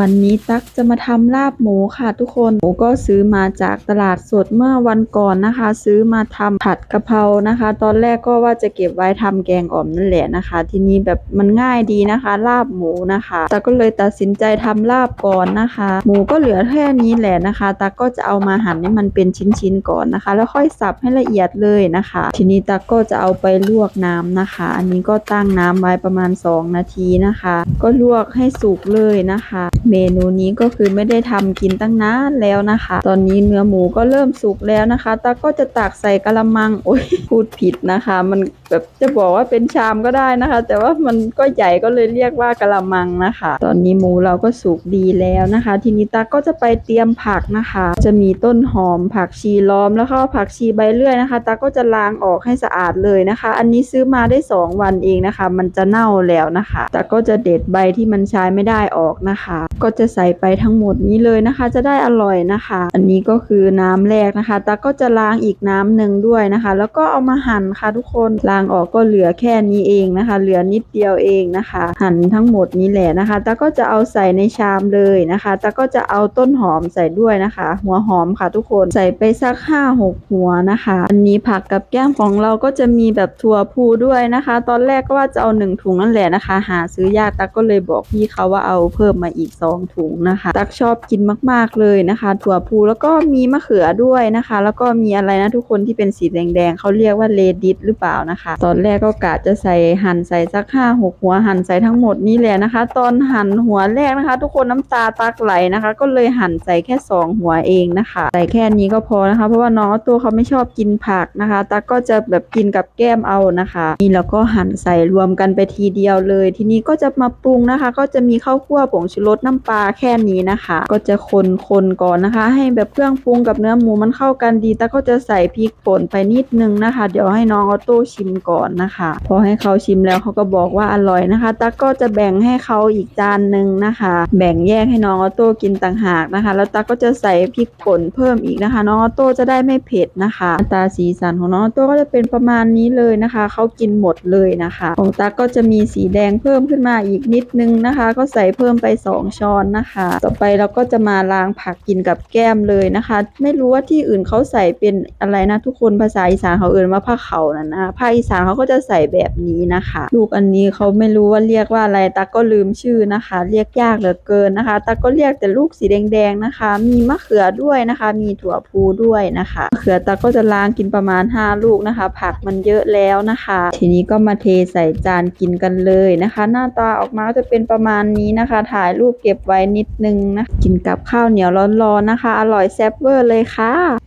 วันนี้ตั๊กจะมาทำลาบหมูค่ะทุกคน หมูก็ซื้อมาจากตลาดสดเมื่อวันก่อนนะคะ ซื้อมาทำผัดกะเพรานะคะ ตอนแรกก็ว่าจะเก็บไว้ทำแกงอ่อมนั่นแหละนะคะ ทีนี้แบบมันง่ายดีนะคะ ลาบหมูนะคะตั๊กก็เลยตัดสินใจทำลาบก่อนนะคะ หมูก็เหลือแค่นี้แหละนะคะตั๊กก็จะเอามาหั่นให้มันเป็นชิ้นๆก่อนนะคะ แล้วค่อยสับให้ละเอียดเลยนะคะ ทีนี้ตั๊กก็จะเอาไปลวกน้ำนะคะ อันนี้ก็ตั้งน้ำไว้ประมาณ 2 นาทีนะคะ ก็ลวกให้สุกเลยนะคะเมนูนี้ก็คือไม่ได้ทำกินตั้งนานแล้วนะคะ ตอนนี้เนื้อหมูก็เริ่มสุกแล้วนะคะตาก็จะตักใส่กระมัง โอ้ยพูดผิดนะคะ มัน แบบจะบอกว่าเป็นชามก็ได้นะคะ แต่ว่ามันก็ใหญ่ก็เลยเรียกว่ากระมังนะคะ ตอนนี้หมูเราก็สุกดีแล้วนะคะ ทีนี้ตาก็จะไปเตรียมผักนะคะ จะมีต้นหอมผักชีล้อมแล้วก็ผักชีใบเลื่อยนะคะ ตาก็จะล้างออกให้สะอาดเลยนะคะ อันนี้ซื้อมาได้ 2 วันเองนะคะ มันจะเน่าแล้วนะคะตาก็จะเด็ดใบที่มันใช้ไม่ได้ออกนะคะ ก็จะใส่ไปทั้งหมดนี้เลยนะคะ จะได้อร่อยนะคะ อันนี้ก็คือน้ำแรกนะคะตาก็จะล้างอีกน้ำหนึ่งด้วยนะคะ แล้วก็เอามาหั่นค่ะทุกคนล้างออกก็เหลือแค่นี้เองนะคะ เหลือนิดเดียวเองนะคะ หั่นทั้งหมดนี้แหละนะคะตาก็จะเอาใส่ในชามเลยนะคะตาก็จะเอาต้นหอมใส่ด้วยนะคะ หัวหอมค่ะทุกคนใส่ไปสักห้าหกหัวนะคะ อันนี้ผักกับแก้มของเราก็จะมีแบบถั่วพูด้วยนะคะ ตอนแรกก็ว่าจะเอาหนึ่งถุงนั่นแหละนะคะ หาซื้อยากตักก็เลยบอกพี่เขาว่าเอาเพิ่มมาอีกสองถุงนะคะ ตักชอบกินมาก ๆเลยนะคะ ถั่วพูแล้วก็มีมะเขือด้วยนะคะ แล้วก็มีอะไรนะทุกคนที่เป็นสีแดงๆเขาเรียกว่าเลดิสหรือเปล่านะคะตอนแรกก็กะจะใส่หั่นใส่สักห้าหกหัวหั่นใส่ทั้งหมดนี่แหละนะคะ ตอนหั่นหัวแรกนะคะ ทุกคนน้ำตาตักไหลนะคะ ก็เลยหั่นใส่แค่สองหัวเองนะคะใส่แค่นี้ก็พอนะคะ เพราะว่าน้องตัวเขาไม่ชอบกินผักนะคะตักก็จะแบบกินกับแก้มเอานะคะนี่แล้วก็หั่นใส่รวมกันไปทีเดียวเลย ทีนี้ก็จะมาปรุงนะคะ ก็จะมีข้าวคั่วผงชูรสน้ำปลาแค่นี้นะคะ ก็จะคนคนก่อนนะคะ ให้แบบเครื่องปรุงกับเนื้อหมูมันเข้ากันดีตักก็จะใส่พริกป่นไปนิดนึงนะคะ เดี๋ยวให้น้องออโต้ชิมก่อนนะคะ พอให้เขาชิมแล้วเขาก็บอกว่าอร่อยนะคะ ตักก็จะแบ่งให้เขาอีกจานหนึ่งนะคะ แบ่งแยกให้น้องออโต้กินต่างหากนะคะ แล้วตักก็จะใส่พริกป่นเพิ่มอีกนะคะ น้องออโต้จะได้ไม่เผ็ดนะคะตาสีสันของน้องออโต้ก็จะเป็นประมาณนี้เลยนะคะ เขากินหมดเลยนะคะของตักก็จะมีสีแดงเพิ่มขึ้นมาอีกนิดนึงนะคะ ก็ใส่เพิ่มไป 2 ช้อนนะคะ ต่อไปเราก็จะมาล้างผักกินกับแก้มเลยนะคะ ไม่รู้ว่าที่อื่นเขาใส่เป็นอะไรนะทุกคนภาษาอีสานเขาเอ่นว่าผ้าเขานะนะภาคอีสานเขาก็จะใส่แบบนี้นะคะ ลูกอันนี้เขาไม่รู้ว่าเรียกว่าอะไรตักก็ลืมชื่อนะคะ เรียกยากเหลือเกินนะคะตักก็เรียกแต่ลูกสีแดงๆนะคะ มีมะเขือด้วยนะคะ มีถั่วพูด้วยนะคะมะเขือตักก็จะล้างกินประมาณ 5 ลูกนะคะ ผักมันเยอะแล้วนะคะ ทีนี้ก็มาเทใส่จานกินกันเลยนะคะ หน้าตาออกมาจะเป็นประมาณนี้นะคะ ถ่ายรูปเก็บไว้นิดนึงนะกินกับข้าวเหนียวร้อนๆนะคะ อร่อยแซ่บเวอร์เลยค่ะ